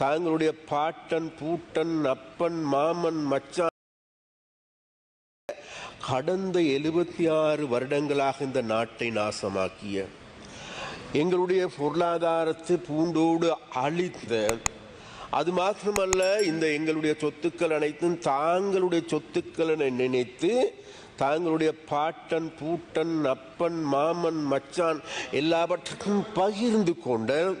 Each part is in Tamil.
தாங்களுடைய பாட்டன் பூட்டன் அப்பன் மாமன் மச்சான் கடந்த எழுபத்தி ஆறு வருடங்களாக இந்த நாட்டை நாசமாக்கிய. எங்களுடைய பொருளாதாரத்தை பூண்டோடு அழித்த. அது மாத்திரமல்ல இந்த எங்களுடைய சொத்துக்கள் அனைத்தும் தாங்களுடைய சொத்துக்கள் என நினைத்து தாங்களுடைய பாட்டன் பூட்டன் அப்பன் மாமன் மச்சான் எல்லாவற்றுக்கும் பகிர்ந்து கொண்ட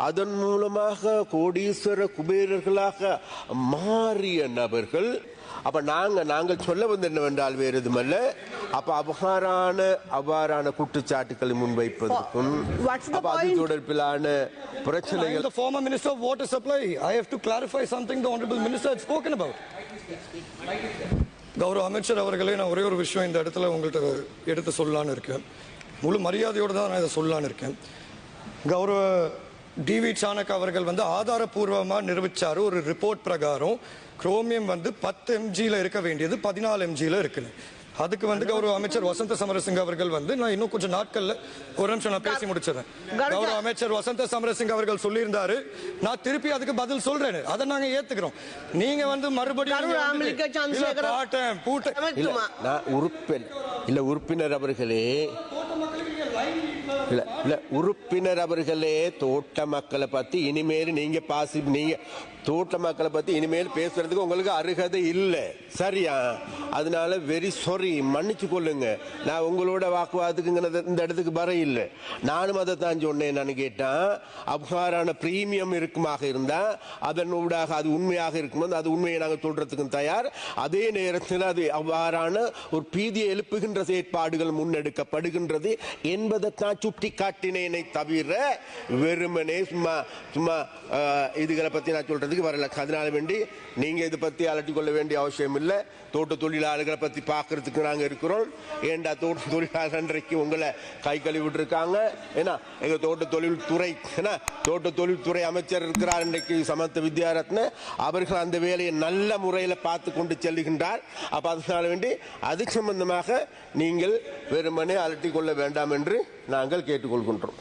அதன் மூலமாக கோடீஸ்வர குபேரர்களாக மாறிய நபர்கள் அப்ப நாங்க நாங்கள் சொல்ல வந்து என்னவென்றால் வேறு எதுமல்ல அப்ப அவ்வாறான அவ்வாறான குற்றச்சாட்டுக்களை முன்வைப்பதற்கும் அப்ப அது? தொடர்பிலான பிரச்சனைகள் the former Minister of Water Supply. I have to clarify something the Honorable Minister had spoken about. கௌரவ அமைச்சர் அவர்களே நான் ஒரே ஒரு விஷயம் இந்த இடத்துல உங்கள்கிட்ட எடுத்து சொல்லலான்னு இருக்கேன் முழு மரியாதையோடு தான் நான் இதை சொல்லலான்னு இருக்கேன் கௌரவ டிவி சாணக் அவர்கள் வந்து ஆதாரபூர்வமாக நிரூபிச்சாரு. ஒரு ரிப்போர்ட் பிரகாரம் குரோமியம் வந்து பத்து எம்ஜியில் இருக்க வேண்டியது பதினாலு எம்ஜியில் இருக்குன்னு. அதுக்கு வந்து கௌரவ அமைச்சர் வசந்த சமரசிங்க அவர்கள் வந்து நான் இன்னும் கொஞ்சம் நாட்கள்ல ஒரு நிமிஷம் நான் பேசி முடிச்சிடறேன். கௌரவ அமைச்சர் வசந்த சமரசிங்க அவர்கள் சொல்லியிருந்தாரு. நான் திருப்பி அதுக்கு பதில் சொல்றேன் அதை நாங்க ஏத்துக்கிறோம். நீங்க வந்து மறுபடியும் உறுப்பினர் இல்ல உறுப்பினர் அவர்களே இல்ல இல்ல உறுப்பினர் அவர்களே தோட்ட மக்களை பத்தி இனிமேல் நீங்க பாசி நீங்க தோட்ட மக்களை பத்தி இனிமேல் பேசுறதுக்கு உங்களுக்கு அருகதை இல்லை. சரியா? அதனால வெரி சாரி மன்னிச்சு கொள்ளுங்க. நான் உங்களோட வாக்குவாதத்துக்குங்கிறத இந்த இடத்துக்கு வர இல்லை. நானும் அதை தான் சொன்னேன் நான் கேட்டேன் அவ்வாறான பிரீமியம் இருக்குமாக இருந்தால் அதன் ஊடாக அது உண்மையாக இருக்கும்போது அது உண்மையை நாங்கள் சொல்றதுக்கும் தயார். அதே நேரத்தில் அது அவ்வாறான ஒரு பீதியை எழுப்புகின்ற செயற்பாடுகள் முன்னெடுக்கப்படுகின்றது என்பதைத்தான் சுட்டி காட்டினேனை தவிர வெறுமனே சும்மா சும்மா இதுகளை பற்றி நான் சொல்றதுக்கு வரல. அதனால வேண்டி நீங்கள் இதை பற்றி அலட்டிக்கொள்ள வேண்டிய அவசியம் இல்லை. தோட்ட தொழிலாளர்களை பற்றி பார்க்கறதுக்கு நாங்கள் இருக்கிறோம். ஏண்டா தோட்ட தொழிலாளர் அன்றைக்கு உங்களை கை கழுவிட்டுருக்காங்க? ஏன்னா எங்கள் தோட்ட தொழில்துறை ஏன்னா தோட்ட தொழில்துறை அமைச்சர் இருக்கிறார் இன்றைக்கு சமத்த வித்யாரத்ன. அவர்கள் அந்த வேலையை நல்ல முறையில் பார்த்து கொண்டு செல்லுகின்றார் அப்போ அதனால வேண்டி அது சம்பந்தமாக நீங்கள் வெறுமனே அலட்டிக் கொள்ள வேண்டாம் என்று நாங்கள் கேட்டுக்கொள்கின்றோம்.